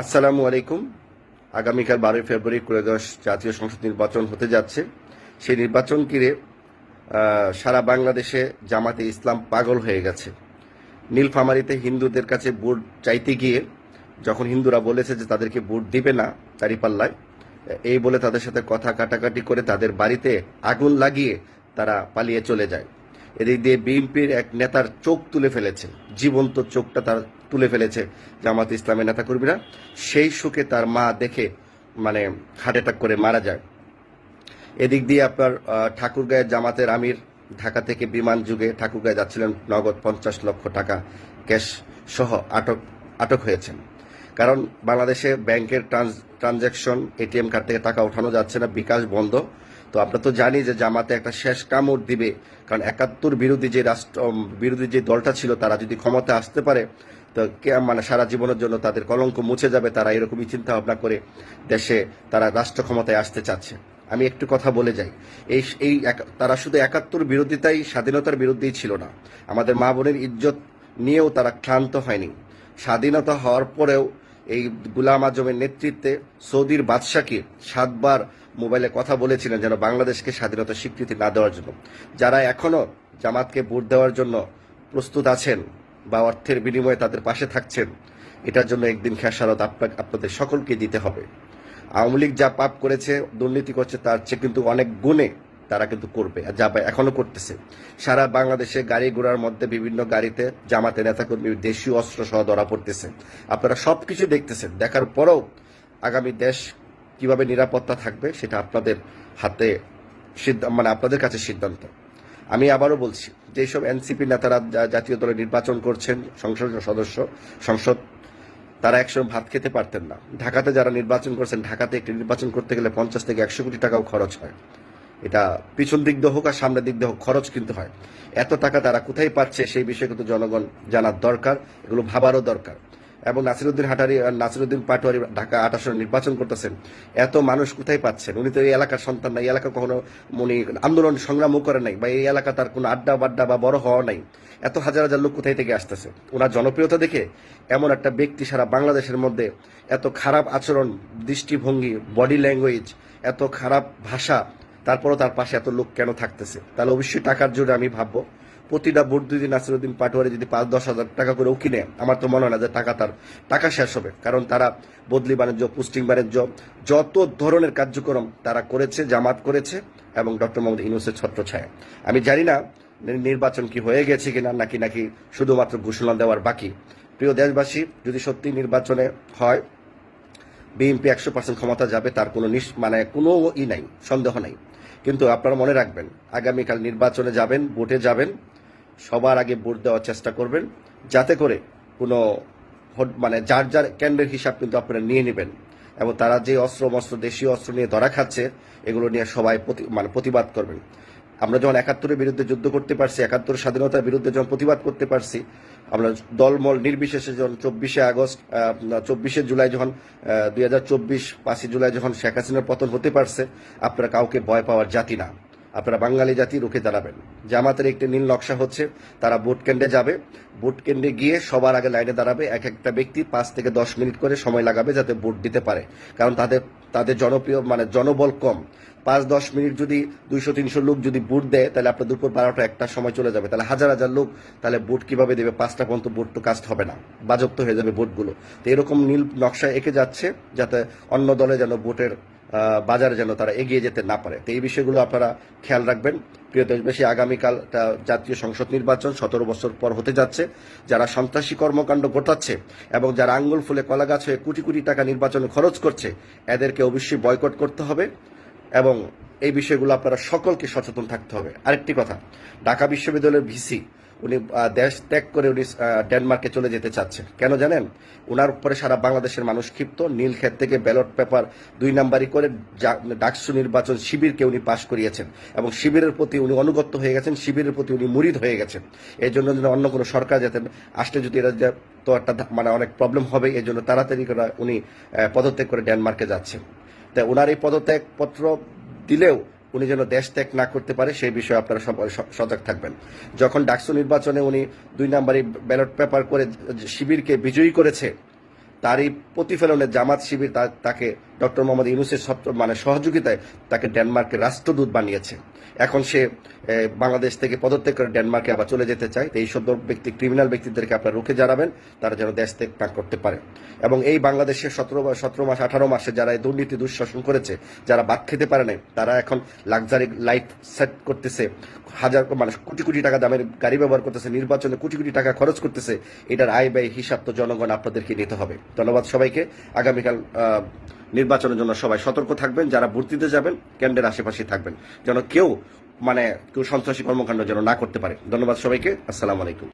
আসসালামু আলাইকুম। আগামীকাল বারোই ফেব্রুয়ারি ত্রয়োদশ জাতীয় সংসদ নির্বাচন হতে যাচ্ছে। সেই নির্বাচন কিরে সারা বাংলাদেশে জামাতে ইসলাম পাগল হয়ে গেছে। নীলফামারীতে হিন্দুদের কাছে ভোট চাইতে গিয়ে, যখন হিন্দুরা বলেছে যে তাদেরকে ভোট দিবে না দাঁড়িপাল্লায় এই বলে তাদের সাথে কথা কাটাকাটি করে তাদের বাড়িতে আগুন লাগিয়ে তারা পালিয়ে চলে যায়। এদিক দিয়ে বিএনপির এক নেতার চোখ তুলে ফেলেছে। জীবন্ত চোখটা তার তুলে ফেলেছে জামাত ইসলামের নেতাকর্মীরা। সেই সুখে তার মা দেখে মানে হার্ট অ্যাটাক করে মারা যায়। এদিক দিয়ে আপনার ঠাকুরগাঁয়ের জামাতের আমির ঢাকা থেকে বিমান যুগে ঠাকুরগাঁয়ে যাচ্ছিলেন, নগদ পঞ্চাশ লক্ষ টাকা ক্যাশ সহ আটক আটক হয়েছেন। কারণ বাংলাদেশে ব্যাংকের ট্রানজ্যাকশন, এটিএম কার্ড থেকে টাকা ওঠানো যাচ্ছে না, বিকাশ বন্ধ। তো আমরা তো জানি যে জামাতে একটা শেষ কামড় দিবে, কারণ একাত্তর বিরোধী যে রাষ্ট্র বিরোধী যে দলটা ছিল, তারা যদি ক্ষমতা আসতে পারে তো মানে সারা জীবনের জন্য তাদের কলঙ্ক মুছে যাবে, তারা এরকমই চিন্তা ভাবনা করে দেশে তারা রাষ্ট্র ক্ষমতায় আসতে চাচ্ছে। আমি একটু কথা বলে যাই। এই এই তারা শুধু একাত্তর বিরোধিতাই, স্বাধীনতার বিরুদ্ধেই ছিল না। আমাদের মা বোনের ইজ্জত নিয়েও তারা ক্লান্ত হয়নি। স্বাধীনতা হওয়ার পরেও এই গুলাম আজমের নেতৃত্বে সৌদির বাদশাকে সাতবার মোবাইলে কথা বলেছিলেন যেন বাংলাদেশকে স্বাধীনতা স্বীকৃতি না দেওয়ার জন্য। যারা এখনও জামাতকে ভোট দেওয়ার জন্য প্রস্তুত আছেন বা অর্থের বিনিময়ে তাদের পাশে থাকছেন, এটার জন্য একদিন খেসারত আপনাকে, আপনাদের সকলকে দিতে হবে। আওয়ামী লীগ যা পাপ করেছে, দুর্নীতি করছে, তার চেয়ে কিন্তু অনেক গুণে তারা কিন্তু করবে, আর যা এখনও করতেছে। সারা বাংলাদেশে গাড়ি ঘোড়ার মধ্যে বিভিন্ন গাড়িতে জামাতে নেতাকর্মী দেশীয় অস্ত্র সহ ধরা পড়তেছে। আপনারা সবকিছু দেখতেছেন, দেখার পরেও আগামী দেশ কীভাবে নিরাপত্তা থাকবে, সেটা আপনাদের হাতে সিদ্ধ- মানে আপনাদের কাছে সিদ্ধান্ত। আমি আবারও বলছি, যেসব এনসিপি নেতারা জাতীয় দলে নির্বাচন করছেন, সংসদ সদস্য, সংসদ, তারা একসময় ভাত খেতে পারতেন না। ঢাকাতে যারা নির্বাচন করছেন, ঢাকাতে একটি নির্বাচন করতে গেলে পঞ্চাশ থেকে একশো কোটি টাকাও খরচ হয়। এটা পিছন দিক দিয়ে হোক আর সামনের দিক দিয়ে হোক, খরচ কিন্তু হয়। এত টাকা তারা কোথায় পাচ্ছে সেই বিষয়ে কিন্তু জনগণ জানার দরকার, এগুলো ভাবারও দরকার। এবং নাসিরুদ্দিন হাটারি নাসিরুদ্দিন পাটোয়ারি ঢাকা আট নির্বাচন করতেছেন। এত মানুষ কোথায় পাচ্ছেন? উনি তো এই এলাকার সন্তান নাই এলাকা কখনো উনি আন্দোলন সংগ্রামও করে নাই বা এই এলাকা তার কোনো আড্ডা বাড্ডা বা বড় হওয়া নাই। এত হাজার হাজার লোক কোথায় থেকে আসতেছে? ওনার জনপ্রিয়তা দেখে এমন একটা ব্যক্তি সারা বাংলাদেশের মধ্যে এত খারাপ আচরণ, দৃষ্টিভঙ্গি, বডি ল্যাঙ্গুয়েজ, এত খারাপ ভাষা, তারপরও তার পাশে এত লোক কেন থাকতেছে? তাহলে অবশ্যই টাকার জোরে আমি ভাববো প্রতিটা ভোট যদি নাসিরুদ্দিন পাটোয়ারি যদি পাঁচ, দশ হাজার টাকা করেও কিনে, আমার তো মনে হয় না যে টাকা তার, টাকা শেষ হবে। কারণ তারা বদলি বাণিজ্য পোস্টিং বাণিজ্য, যত ধরনের কার্যক্রম তারা করেছে, জামাত করেছে, এবং ডক্টর মোহাম্মদ ইউনুসের ছত্রছায়া আমি জানি না নির্বাচন কি হয়ে গেছে কিনা, নাকি নাকি শুধুমাত্র ঘোষণা দেওয়ার বাকি। প্রিয় দেশবাসী, যদি সত্যি নির্বাচনে হয়, বিএনপি একশো পার্সেন্ট ক্ষমতা যাবে, তার কোনো মানে কোনো ই নাই, সন্দেহ নাই। কিন্তু আপনারা মনে রাখবেন, আগামীকাল নির্বাচনে যাবেন, ভোটে যাবেন, সবার আগে ভোট দেওয়ার চেষ্টা করবেন, যাতে করে কোনো ভোট- মানে যার যার কেন্দ্রের হিসাব কিন্তু আপনারা নিয়ে নেবেন এবং তারা যে অস্ত্র মস্ত্র, দেশীয় অস্ত্র নিয়ে ধরা খাচ্ছে, এগুলো নিয়ে সবাই মানে প্রতিবাদ করবেন। আমরা যখন একাত্তরের বিরুদ্ধে যুদ্ধ করতে পারছি, একাত্তর স্বাধীনতার বিরুদ্ধে যখন প্রতিবাদ করতে পারছি, আমরা দলমল নির্বিশেষে যখন চব্বিশে আগস্ট চব্বিশে জুলাই যখন দুই হাজার চব্বিশ পাঁচই জুলাই যখন শেখ হাসিনার পতন হতে পারছে, আপনারা কাউকে ভয় পাওয়ার জাতি না। আপনারা বাঙালি জাতি রুখে দাঁড়াবেন। জামাতের একটি নীল নকশা হচ্ছে তারা ভোট কেন্দ্রে যাবে। ভোট কেন্দ্রে গিয়ে সবার আগে লাইনে দাঁড়াবে এক একটা ব্যক্তি পাঁচ থেকে দশ মিনিট করে সময় লাগাবে যাতে ভোট দিতে পারে। কারণ তাদের তাদের জনপ্রিয় মানে জনবল কম। পাঁচ দশ মিনিট যদি দুইশো তিনশো লোক যদি ভোট দেয় তাহলে আপনার দুপুর বারোটা একটা সময় চলে যাবে। তাহলে হাজার হাজার লোক তাহলে ভোট কীভাবে দেবে? পাঁচটা পর্যন্ত ভোট তো কাস্ট হবে না। বাজপ্ত হয়ে যাবে ভোটগুলো তো এরকম নীল নকশা এঁকে যাচ্ছে যাতে অন্য দলে যেন আহ, বাজারে যেন তারা এগিয়ে যেতে না পারে। তো এই বিষয়গুলো আপনারা খেয়াল রাখবেন। প্রিয় দেশবাসী, আগামীকাল জাতীয় সংসদ নির্বাচন সতেরো বছর পর হতে যাচ্ছে। যারা সন্ত্রাসী কর্মকাণ্ড ঘটাচ্ছে এবং যারা আঙ্গুল ফুলে কলা গাছ হয়ে কোটি কোটি টাকা নির্বাচনে খরচ করছে, এদেরকে অবশ্যই বয়কট করতে হবে এবং এই বিষয়গুলো আপনারা সকলকে সচেতন থাকতে হবে। আরেকটি কথা, ঢাকা বিশ্ববিদ্যালয়ের ভিসি উনি দেশ ত্যাগ করে উনি ডেনমার্কে চলে যেতে চাচ্ছেন। কেন জানেন? ওনার উপরে সারা বাংলাদেশের মানুষ ক্ষিপ্ত। নীলক্ষেত থেকে ব্যালট পেপার দুই নাম্বারই করে ডাকসু নির্বাচন শিবিরকে উনি পাশ করিয়েছেন এবং শিবিরের প্রতি উনি অনুগত হয়ে গেছেন, শিবিরের প্রতি উনি মুরিদ হয়ে গেছেন। এই জন্য যেন অন্য কোনো সরকার যেতেন আসলে যদি এরা তো একটা মানে অনেক প্রবলেম হবে, এই জন্য তাড়াতাড়ি করে উনি পদত্যাগ করে ডেনমার্কে যাচ্ছেন। তাই ওনার এই পদত্যাগ পত্র দিলেও উনি যেন দেশ ত্যাগ না করতে পারে, সেই বিষয়ে আপনারা সজাগ থাকবেন। যখন ডাকসু নির্বাচনে উনি দুই নাম্বারই ব্যালট পেপার করে শিবিরকে বিজয়ী করেছে, তারই প্রতিফলনে জামাত শিবির তাকে ডক্টর মোহাম্মদ ইউনুসের মানে সহযোগিতায় তাকে ডেনমার্কের রাষ্ট্রদূত বানিয়েছে। এখন সে বাংলাদেশ থেকে পদত্যাগ করে ডেনমার্কে আবার চলে যেতে চায়। তো এই সব ব্যক্তি, ক্রিমিনাল ব্যক্তিদেরকে আপনারা রুখে জানাবেন, তারা যেন দেশ ত্যাগ না করতে পারে। এবং এই বাংলাদেশের সতেরো সতেরো মাস, আঠারো মাসে যারা এই দুর্নীতি দুঃশাসন করেছে, যারা বাদ খেতে পারে নাই, তারা এখন লাক্সারি লাইফ সেট করতেছে। হাজার মানে কোটি কোটি টাকা দামের গাড়ি ব্যবহার করতেছে, নির্বাচনে কোটি কোটি টাকা খরচ করতেছে। এটার আয় ব্যয়, হিসাব তো জনগণ আপনাদেরকে নিতে হবে। ধন্যবাদ সবাইকে। আগামীকাল নির্বাচনের জন্য সবাই সতর্ক থাকবেন, যারা ভোট দিতে যাবেন কেন্দ্রের আশেপাশে থাকবেন। যেন কেউ মানে কেউ সন্ত্রাসী কর্মকাণ্ড যেন না করতে পারে। ধন্যবাদ সবাইকে। আসসালামু আলাইকুম।